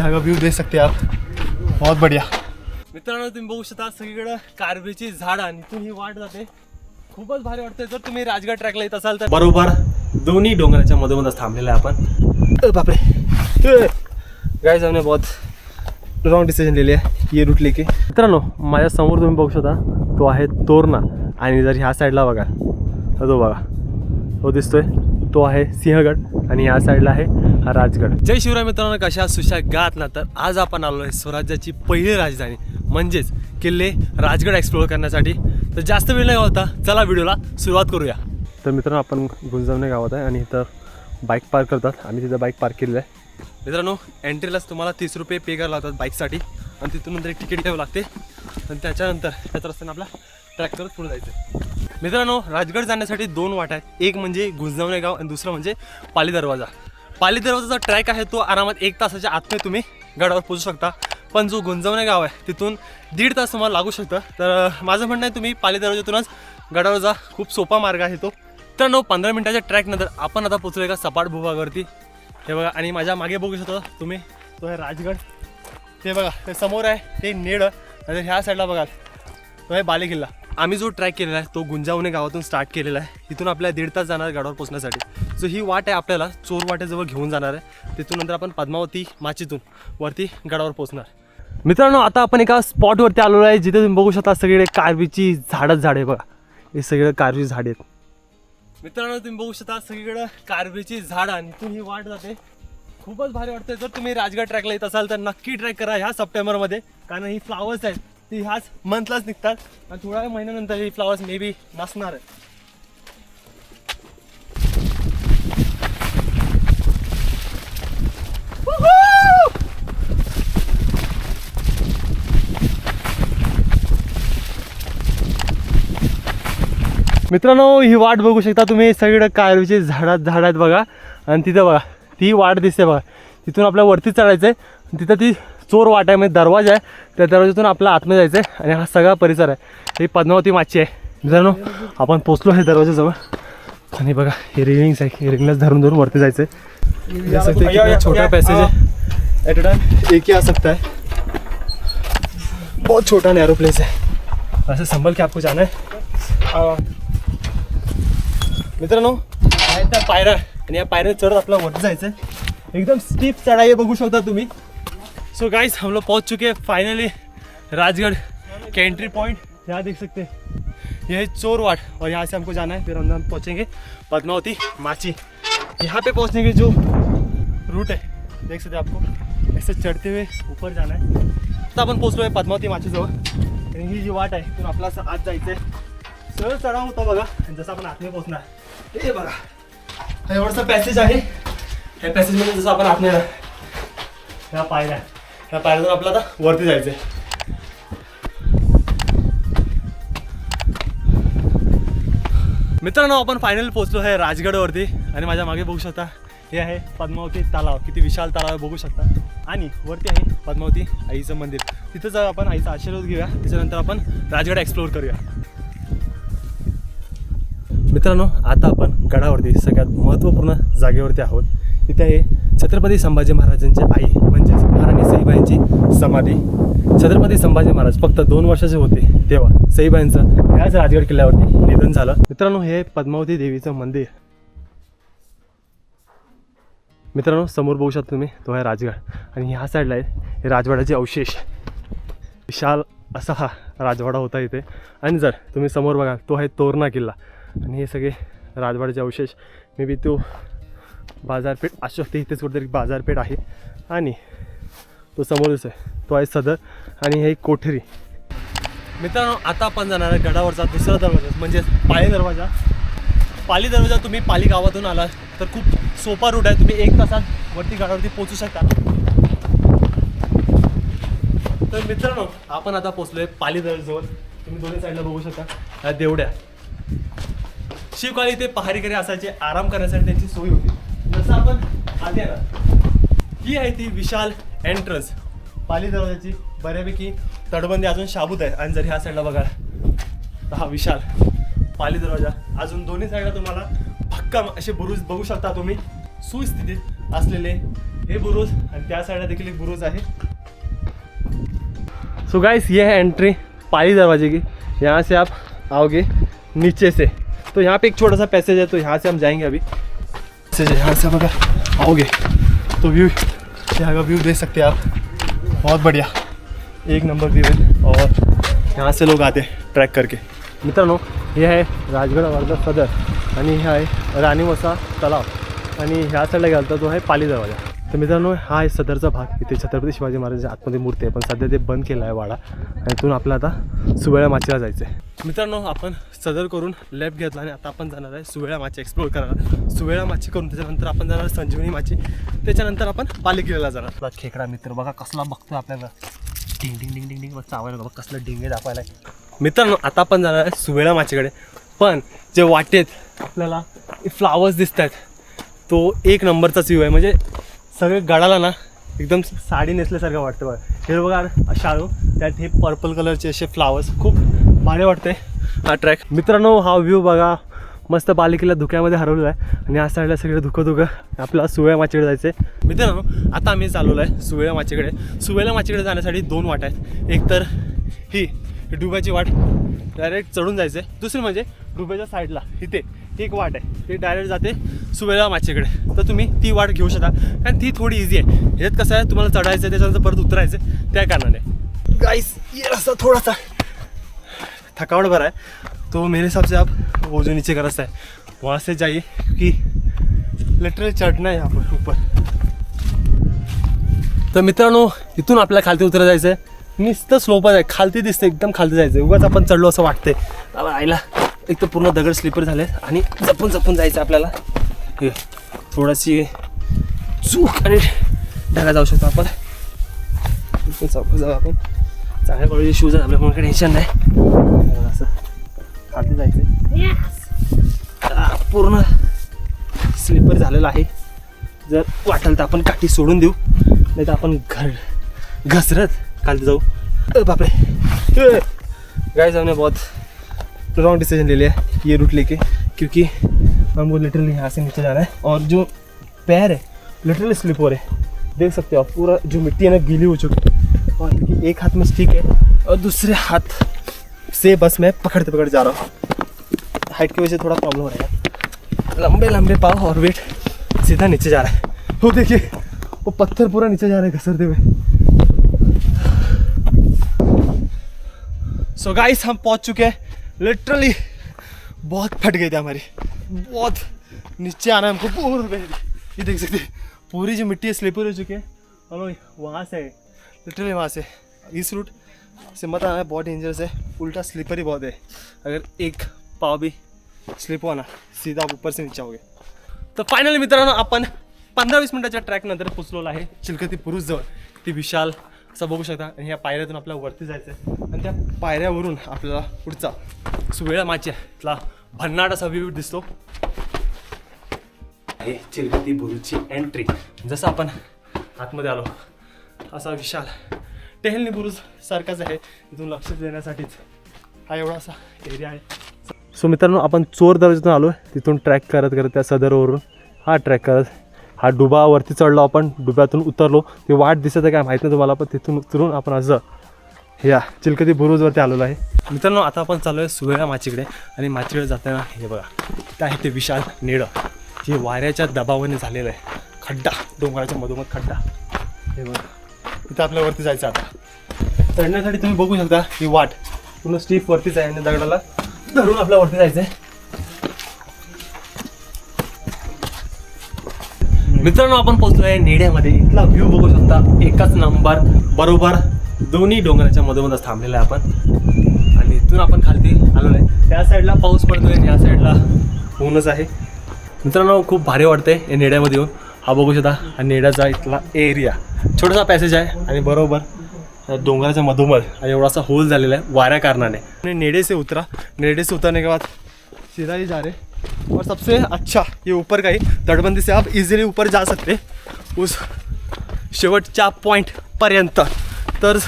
यहाँ का व्यू देख सकते हैं आप। बहुत बढ़िया। मित्रांनो तुम्ही बघू शकता सगळीकडे कारबीची झाड आणि इथून ही वाट जाते. खूपच भारी वाटतंय. जर तुम्ही राजगड ट्रॅकला येत असाल तर बरोबर दोन्ही डोंगराच्या मधोमधच थांबलेलं आहे आपण. बापरे. गाय हमने बहुत रॉंग डिसिजन लिहिले आहे. ये रूट लेके मित्रांनो माझ्यासमोर तुम्ही बघू शकता तो आहे तोरणा. आणि जर ह्या साईडला बघा तो बघा. तो दिसतोय. तो आहे सिंहगड आणि ह्या साईडला आहे हा राजगड. जय शिवराय मित्रांनो कशा सुशागात ना तर आज आपण आलो आहे स्वराज्याची पहिली राजधानी म्हणजेच किल्ले राजगड एक्सप्लोअर करण्यासाठी. तर जास्त वेळ नाही होता चला व्हिडिओला सुरुवात करूया. तर मित्रांनो आपण गुंजवणे गावात आहे आणि इथं बाईक पार्क करतात आम्ही तिथं बाईक पार्क केलेलं आहे. मित्रांनो एंट्रीलाच तुम्हाला तीस रुपये पे करायला लागतात बाईकसाठी आणि तिथून नंतर एक तिकीट घ्यावं लागते. आणि त्याच्यानंतर त्याच रस्त्याने आपला ट्रॅक करत पुढे जायचं. मित्रांनो राजगड जाण्यासाठी दोन वाट आहेत. एक म्हणजे गुंजवणे गाव आणि दुसरं म्हणजे पाली दरवाजा. पाली दरवाजाचा ट्रॅक आहे तो आरामात एक तासाच्या आतमध्ये तुम्ही गडावर पोचू शकता. पण जो गुंजवणे गाव आहे तिथून दीड तास तुम्हाला लागू शकतं. तर माझं म्हणणं आहे तुम्ही पाली दरवाजातूनच गडावर जा खूप सोपा मार्ग आहे तो. मित्रांनो पंधरा मिनिटाच्या ट्रॅकनंतर आपण आता पोचलो एका सपाट भूभागावरती. हे बघा आणि माझ्या मागे बघू शकता तुम्ही तो आहे राजगड. ते बघा ते समोर आहे ते नेड. आणि ह्या साईडला बघाल तो आहे बालेकिल्ला. आम्ही जो ट्रॅक केलेला आहे तो गुंजावणे गावातून स्टार्ट केलेला आहे. इथून आपल्या दीड तास जाणार आहे गडावर पोचण्यासाठी सो ही वाट आहे आपल्याला चोर वाटेजवळ घेऊन जाणार आहे. तिथून नंतर आपण पद्मावती माचीतून वरती गडावर पोचणार मित्रांनो आता आपण एका स्पॉटवरती आलेलो आहे जिथे तुम्ही बघू शकता सगळीकडे कारवीची झाडच झाडे बघा. हे सगळे कारवी झाडे आहेत. मित्रांनो तुम्ही बघू शकता सगळीकडे कारवीची झाड आणि इथून ही वाट जाते. खूपच भारी वाटते जर तुम्ही राजगड ट्रॅकला येत असाल तर नक्की ट्रॅक करा ह्या सप्टेंबरमध्ये. कारण ही फ्लावर्स आहेत. ती ह्याच मंथलाच निघतात. आणि थोड्या महिन्यानंतर ही फ्लावर्स मे बी नसणार आहे मित्रांनो ही वाट बघू शकता तुम्ही. सगळं कारवीचे झाडात झाड आहेत बघा. आणि तिथं बघा ती वाट दिसते बघा. तिथून आपल्या वरती चढायचं आहे तिथं ती चोर वाट आहे म्हणजे दरवाजा आहे. त्या दरवाजातून आपल्या आतमध्ये जायचं आहे आणि हा सगळा परिसर आहे. ही पद्मावती माची आहे. मित्रांनो आपण पोचलो आहे दरवाजाजवळ आणि बघा हे रिंग्स आहे हे रेलिंगलाच धरून धरून वरती जायचं आहे छोटा पॅसेज आहे. एट अ टाइम एक ही आ सकता है. बहुत छोटा नैरो प्लेस है ऐसे संभल के आपको जाना है. मित्रांनो पायऱ्या आणि या पायऱ्या चढत आपल्याला वरती जायचं आहे एकदम स्टीप चढ़ाई बघू शकता तुम्ही. सो गाइस हम लोग पहुंच चुके हैं फाइनली राजगढ़ के एंट्री पॉइंट यहाँ देख सकते हैं। ये है चोर वाट और यहाँ से हमको जाना है फिर हम हम पहुँचेंगे पद्मावती माची। यहाँ पे पहुँचने के जो रूट है देख सकते हैं आपको। ऐसे चढ़ते हुए ऊपर जाना है। आता आपण पोहोचलो आहे पद्मावती माचीजवळ ही जी वाट आहे तिथून आपला असं आत जायचं आहे सरळ चढाव होता बघा आणि जसं आपण आतमध्ये पोहोचणार हे। बघा। हा एवढासा पॅसेज आहे या पॅसेजमध्ये जसं आपण आतमध्ये ह्या पायऱ्या ह्या पायऱ्यातून आपल्याला आता वरती जायचं आहे मित्रांनो आपण फायनल पोहोचलो आहे राजगडवरती. आणि माझ्या मागे बघू शकता हे आहे पद्मावती तलाव. किती विशाल तलाव बघू शकता. आणि वरती आहे पद्मावती आईचं मंदिर. तिथं जाऊ आपण आईचा आशीर्वाद घेऊया. त्याच्यानंतर आपण राजगड एक्सप्लोअर करूया. मित्रांनो आता आपण गडावरती सगळ्यात महत्त्वपूर्ण जागेवरती आहोत. इथे आहे छत्रपती संभाजी महाराजांची आई म्हणजेच महाराणी सईबाईंची समाधी. छत्रपती संभाजी महाराज फक्त दोन वर्षाचे होते. तेव्हा सईबाईंचं ह्याच राजगड किल्ल्यावरती निधन झालं. मित्रांनो हे पद्मावती देवीचं मंदिर. मित्रांनो समोर बघू शकता तुम्ही तो आहे राजगड. आणि ह्या साईडला आहे राजवाड्याचे अवशेष. विशाल असा हा राजवाडा होता इथे. आणि जर तुम्ही समोर बघा तो आहे तोरणा किल्ला. आणि हे सगळे राजवाड्याचे अवशेष. मे बी तो बाजारपेठ असू शकते इथेच कुठेतरी बाजारपेठ आहे. आणि तो समोरच आहे. तो आहे सदर आणि हे कोठरी. मित्रांनो आता आपण जाणार आहे गडावरचा दुसरा दरवाजा म्हणजे पाली दरवाजा. पाली दरवाजा तुम्ही पाली गावातून आला तर खूप सोपा रूट आहे. तुम्ही एक तासात वरती गडावरती पोचू शकता. तर मित्रांनो आपण आता पोचलोय पाली दरवाजाजवळ तुम्ही दोन्ही साईडला बघू शकता. ह्या देवड्या. शिवकाळी ते पहारेकरी असायचे. आराम करण्यासाठी त्यांची सोय होती. आपण आधी आला ही आहे ती विशाल एंट्रन्स पाली दरवाजाची बऱ्यापैकी तटबंदी अजून शाबूत आहे. आणि जर ह्या साईडला बघा हा विशाल पाली दरवाजा. अजून दोन्ही साईडला तुम्हाला भक्कम असे बुरुज बघू शकता तुम्ही. सुस्थितीत असलेले हे बुरुज आणि त्या साईडला देखील एक बुरुज आहे. सो गाइस ये है एंट्री पाली दरवाजे की यहाँ से आप आओगे नीचे से. तो यहाँ पे एक छोटा सा पैसेज है तो यहाँ से हम जाएंगे अभी. है यहाँ से अगर आओगे तो व्यू यहाँ का व्यू देख सकते हैं आप। बहुत बढ़िया। एक नंबर व्यू है और यहाँ से लोग आते हैं ट्रैक करके। मित्रांनो हे आहे राजगड वर्धा सदर आणि हे आहे रानी वसा तलाव आणि ह्या साईडला गेला तर तो है पाली दरवाज़ा। तर मित्रांनो हा आहे सदरचा भाग. इथे छत्रपती शिवाजी महाराजांच्या आतमध्ये मूर्ती आहे. पण सध्या ते बंद केलं आहे वाडा. आणि इथून आपला आता सुवेळा माचीला जायचं आहे मित्रांनो आपण सदर करून लेफ्ट घेतला आणि आता आपण जाणार आहे सुवेळा माची एक्सप्लोर करणार सुवेळा माची करून त्याच्यानंतर आपण जाणार संजीवनी माची. त्याच्यानंतर आपण पालिकेला जाणार. आपला खेकडा मित्र बघा कसला बघतो आपल्याला. डिंग डिंग डिंग डिंग डिंग. बघ चावायला बघा कसलं डिंगे दाखवायला. मित्रांनो आता आपण जाणार आहे सुवेळा माचीकडे. पण जे वाटेत आपल्याला फ्लावर्स दिसत आहेत तो एक नंबरचाच व्ह्यू आहे. म्हणजे सगळे गडाला ना एकदम साडी नेसल्यासारखं वाटतं बघा. हिरवगार शाळू त्यात हे पर्पल कलरचे असे फ्लावर्स खूप भारी वाटते हा ट्रॅक मित्रांनो हा व्ह्यू बघा. मस्त बालिकेला धुक्यामध्ये हरवलेला आहे. आणि या साईडला सगळं धुकं धुकं आपल्याला सुवेळा माचीकडे जायचं आहे मित्रांनो आता आम्ही चालवलो आहे सुवेळा माचीकडे. सुवेळा माचीकडे जाण्यासाठी दोन वाट आहेत. एक तर ही ही डुब्याची वाट. डायरेक्ट चढून जायचं आहे दुसरी म्हणजे डुब्याच्या साईडला इथे. ती एक वाट आहे. ती डायरेक्ट जाते सुवेला माचीकडे तर तुम्ही ती वाट घेऊ शकता. कारण ती थोडी इझी आहे. ह्याच्यात कसं आहे तुम्हाला चढायचं आहे त्याच्यानंतर परत उतरायचं आहे त्या कारणाने. गाईस ये असं थोडासा. थकावट भरा है तो मेरे हिसाब से आप वो जो नीचे का रास्ता है वहाँ से जाइए क्योंकि लिटरली चढ़ना है यहाँ पर ऊपर. तर मित्रांनो इथून आपल्याला खालती उतरत जायचं आहे. नुसतं स्लोपच आहे. खालती दिसते एकदम खालती जायचं आहे. उगाच आपण चढलो असं वाटतंय. बाबा आईला. एक तर पूर्ण दगड स्लिपर झाले आणि जपून जपून जायचं आपल्याला. हे थोडीशी चूक आणि ढगा जाऊ शकतो आपण. जाऊ आपण. चांगल्या क्वालिटी शूज आहेत आपल्याला काही टेन्शन नाही. असं खाली जायचं पूर्ण स्लिपर झालेलं आहे. जर वाटेल तर आपण काठी सोडून देऊ. नाही तर आपण घर घसरत खाली जाऊ. बापरे. बापरे जाऊ हमने बहुत रॉन्ग डिसीज़न ले लिया ये रूट लेके, क्योंकि हमको लिटरली यहाँ से नीचे जाना है और जो पैर है लिटरली स्लिप हो रहे देख सकते हो आप, पूरा जो मिट्टी है ना, गीली हो चुकी है। और इनकी एक हाथ में स्टिक है और दूसरे हाथ से बस मैं पकड़ते पकड़ते जा रहा हूँ। हाइट की वजह से थोड़ा प्रॉब्लम हो रहा है। लंबे लंबे पाँव और वेट सीधा नीचे जा रहा है। वो देखिए, वो पत्थर पूरा नीचे जा रहा है घसरते हुए। सो गाइस हम पहुँच चुके हैं लिटरली बहुत फट गई थी हमारी। बहुत नीचे आना है हमको, पूरा ये देख सकते हैं, पूरी जो मिट्टी है स्लिपर हो चुकी है। लोग वहाँ से लिटरली वहाँ से। इस रूट से मत आना है बहुत डेंजरस है। उल्टा स्लिपर ही बहुत है। अगर एक पाव भी स्लिप हुआ ना, सीधा आप ऊपर से नीचे आओगे। तर फायनली मित्रांनो आपण पंधरा वीस मिनिटाच्या ट्रॅक नंतर पोचलेलो आहे। चिलकती पुरुष जवळ, ती विशाल असं बघू शकता. आणि ह्या पायऱ्यातून आपल्याला वरती जायचं आहे आणि त्या पायऱ्यावरून आपल्याला पुढचा सुवेळा माची इथला भन्नाट असा व्ह्यू दिसतो. आहे चिरगती बुरुची एंट्री जसं आपण आतमध्ये आलो असा विशाल टेहलनी बुरुज सारखाच आहे. इथून लक्ष देण्यासाठीच हा एवढा असा एरिया आहे. सो मित्रांनो आपण चोर दरवाजातून आलो तिथून ट्रॅक करत करत त्या सदरवरून हा ट्रॅक करत हा डुबावरती चढलो आपण डुब्यातून उतरलो. ते वाट दिसत आहे काय माहीत नाही तुम्हाला पण तिथून उतरून आपण असं या चिलकती बुरुजवरती आलेलो आहे. मित्रांनो आता आपण चालू आहे सुवेळा माचीकडे आणि माचीकडे जाताना हे बघा ते आहे ते विशाल निळं जे वाऱ्याच्या दबावाने झालेलं आहे. खड्डा डोंगराच्या मधोमध खड्डा. हे बघा इथं आपल्यावरती जायचं आता. चढण्यासाठी तुम्ही बघू शकता ही वाट. पूर्ण स्टीफ वरतीच आहे आणि दगडाला धरून आपल्यावरती जायचं आहे मित्रांनो आपण पोहोचलो आहे नेड्यामध्ये इथला व्ह्यू बघू शकता. एकच नंबर बरोबर. दोन्ही डोंगराच्या मधोमधच थांबलेला आहे आपण. आणि इथून आपण खालती आलेलो आहे त्या साईडला पाऊस पडतोय आणि या साईडला ऊनच आहे. मित्रांनो खूप भारी वाटतंय या नेड्यामध्ये येऊन. हा बघू शकता हा नेड्याचा इथला एरिया छोटासा पॅसेज आहे आणि बरोबर डोंगराच्या मधोमध आणि एवढासा होल झालेला आहे वाऱ्या कारणाने. आणि नेडे से उतरा. नेडे से उतरने के बाद सीधा ही जा रहे और सबसे अच्छा ये ऊपर का ही तटबंदी से आप इजीली ऊपर जा सकते उस शेवटच्या पॉईंटपर्यंत तर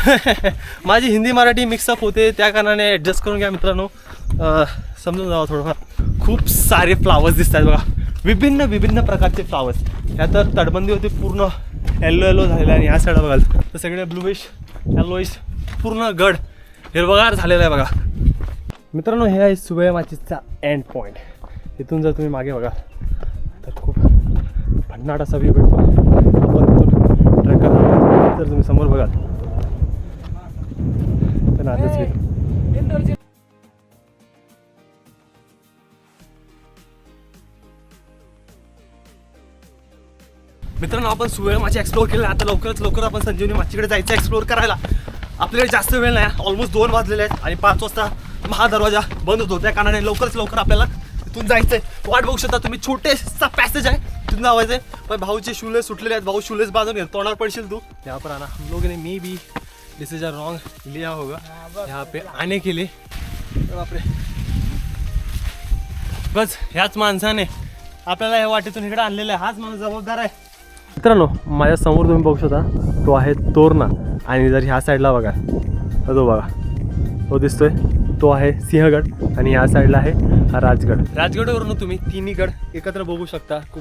माझी हिंदी मराठी मिक्सअप होते त्या कारणाने ॲडजस्ट करून घ्या मित्रांनो. समजून जावं थोडंफार. खूप सारे फ्लावर्स दिसत आहेत बघा. विभिन्न विभिन्न प्रकारचे फ्लावर्स ह्या तर तटबंदी होती पूर्ण येल्लो येल्लो झालेला आहे. आणि ह्या साईडला बघाल तर सगळे ब्लूइश येल्लोइश पूर्ण गड हिरवगार झालेला आहे बघा. मित्रांनो हे आहे सुबे माचीचा एंड पॉईंट इथून जर तुम्ही मागे बघा तर खूप भन्नाट असा व्ह्यू भेटतो. आपण तिथून ट्रॅक जर तुम्ही समोर बघाल तर नातेच व्ह्यू मित्रांनो आपण सुवेळ माची एक्सप्लोर केलं. आता लवकरच लवकर आपण संजीवनी माचीकडे जायचं एक्सप्लोर करायला. आपल्याकडे जास्त वेळ नाही. ऑलमोस्ट दोन वाजलेले आहेत आणि पाच वाजता महादरवाजा बंद होतो. त्या कारणाने लवकरच लवकर आपल्याला तिथून जायचंय. वाट बघू शकता तुम्ही. छोटेसा पॅसेज आहे. तिथून जावायचंय. पण भाऊचे शूलेस सुटलेले आहेत. भाऊ शूलेस बाजून घे. तोंडावर पडशील तू. यहाँ पर आना. हम लोगों ने may be this is wrong लिया होगा. यहाँ पे आने के लिए. बापरे. बस ह्याच माणसाने आपल्याला या वाटेतून इकडे आणलेलं आहे. हाच माणूस जबाबदार आहे. मित्रांनो माझ्यासमोर तुम्ही बघू शकता तो आहे तोरणा. आणि जर ह्या साईडला बघा तो बघा. तो दिसतोय. तो आहे सिंहगड आणि या साईडला आहे हा राजगड. राजगडवरून तुम्ही तिन्ही गड एकत्र बघू शकता. खूप